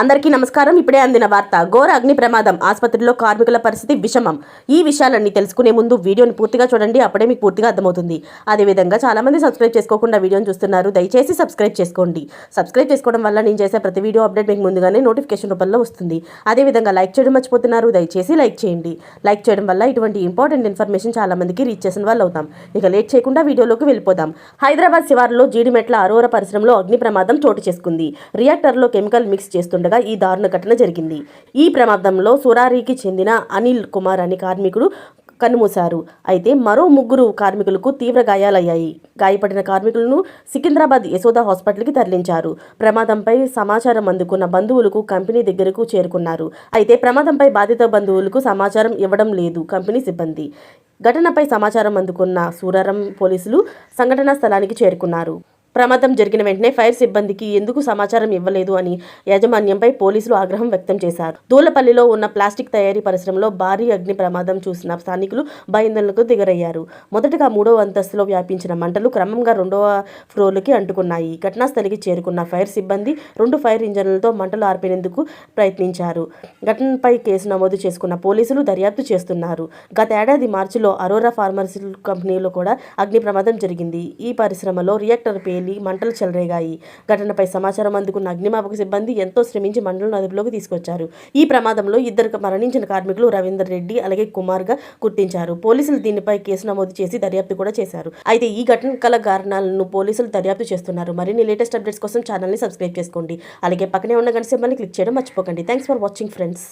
అందరికీ నమస్కారం. ఇప్పుడే అందిన వార్త ఘోర అగ్ని ప్రమాదం ఆసుపత్రిలో కార్మికుల పరిస్థితి విషమం. ఈ విషయాలన్నీ తెలుసుకునే ముందు వీడియోని పూర్తిగా చూడండి అప్పుడే మీకు పూర్తిగా అర్థమవుతుంది. అదేవిధంగా చాలామంది సబ్స్క్రైబ్ చేసుకోకుండా వీడియోని చూస్తున్నారు దయచేసి సబ్స్క్రైబ్ చేసుకోండి. సబ్స్క్రైబ్ చేసుకోవడం వల్ల నేను చేసే ప్రతి వీడియో అప్డేట్ మీకు ముందుగానే నోటిఫికేషన్ రూపంలో వస్తుంది. అదేవిధంగా లైక్ చేయడం మర్చిపోతున్నారు దయచేసి లైక్ చేయండి. లైక్ చేయడం వల్ల ఇటువంటి ఇంపార్టెంట్ ఇన్ఫర్మేషన్ చాలామందికి రీచ్ చేసిన వాళ్ళు అవుతాం. ఇక లేట్ చేయకుండా వీడియోలోకి వెళ్ళిపోదాం. హైదరాబాద్ శివారులో జీడిమెట్ల అరోర పరిశ్రమలో అగ్ని ప్రమాదం చోటు చేసుకుంది. రియాక్టర్లో కెమికల్ మిక్స్ ఉండగా ఈ దారుణ ఘటన జరిగింది. ఈ ప్రమాదంలో సురారీకి చెందిన అనిల్ కుమార్ అనే కార్మికుడు కన్నుమూశారు. అయితే మరో ముగ్గురు కార్మికులకు తీవ్ర గాయాలయ్యాయి. గాయపడిన కార్మికులను సికింద్రాబాద్ యశోద హాస్పిటల్కి తరలించారు. ప్రమాదంపై సమాచారం అందుకున్న బంధువులకు కంపెనీ దగ్గరకు చేరుకున్నారు. అయితే ప్రమాదంపై బాధిత బంధువులకు సమాచారం ఇవ్వడం లేదు. కంపెనీ సిబ్బంది. ఘటనపై సమాచారం అందుకున్న సూరారం పోలీసులు సంఘటనా స్థలానికి చేరుకున్నారు. ప్రమాదం జరిగిన వెంటనే ఫైర్ సిబ్బందికి ఎందుకు సమాచారం ఇవ్వలేదు అని యాజమాన్యంపై పోలీసులు ఆగ్రహం వ్యక్తం చేశారు. దూలపల్లిలో ఉన్న ప్లాస్టిక్ తయారీ పరిశ్రమలో భారీ అగ్ని ప్రమాదం చూసిన స్థానికులు భయాందోళనకు దిగరయ్యారు. మొదటగా మూడవ అంతస్తులో వ్యాపించిన మంటలు క్రమంగా రెండవ ఫ్లోర్లకి అంటుకున్నాయి. ఘటనాస్థలికి చేరుకున్న ఫైర్ సిబ్బంది రెండు ఫైర్ ఇంజన్లతో మంటలు ఆర్పేందుకు ప్రయత్నించారు. ఘటనపై కేసు నమోదు చేసుకున్న పోలీసులు దర్యాప్తు చేస్తున్నారు. గత ఏడాది మార్చిలో అరోరా ఫార్మసీ కంపెనీలో కూడా అగ్ని ప్రమాదం జరిగింది. ఈ పరిశ్రమలో రియాక్టర్ పేలి మంటలు చెలరేగాయి. ఘటనపై సమాచారం అందుకున్న అగ్నిమాపక సిబ్బంది ఎంతో శ్రమించి మంటలను అదుపులోకి తీసుకొచ్చారు. ఈ ప్రమాదంలో ఇద్దరు మరణించిన కార్మికులు రవీందర్ రెడ్డి అలాగే కుమార్గా గుర్తించారు. పోలీసులు దీనిపై కేసు నమోదు చేసి దర్యాప్తు కూడా చేశారు. అయితే ఈ ఘటన కల కారణాలను పోలీసులు దర్యాప్తు చేస్తున్నారు. మరిన్ని లేటెస్ట్ అప్డేట్స్ కోసం ఛానల్ని సబ్స్క్రైబ్ చేసుకోండి. అలాగే పక్కనే ఉన్న గంట సింబల్ని క్లిక్ చేయడం మర్చిపోకండి. Thanks for watching friends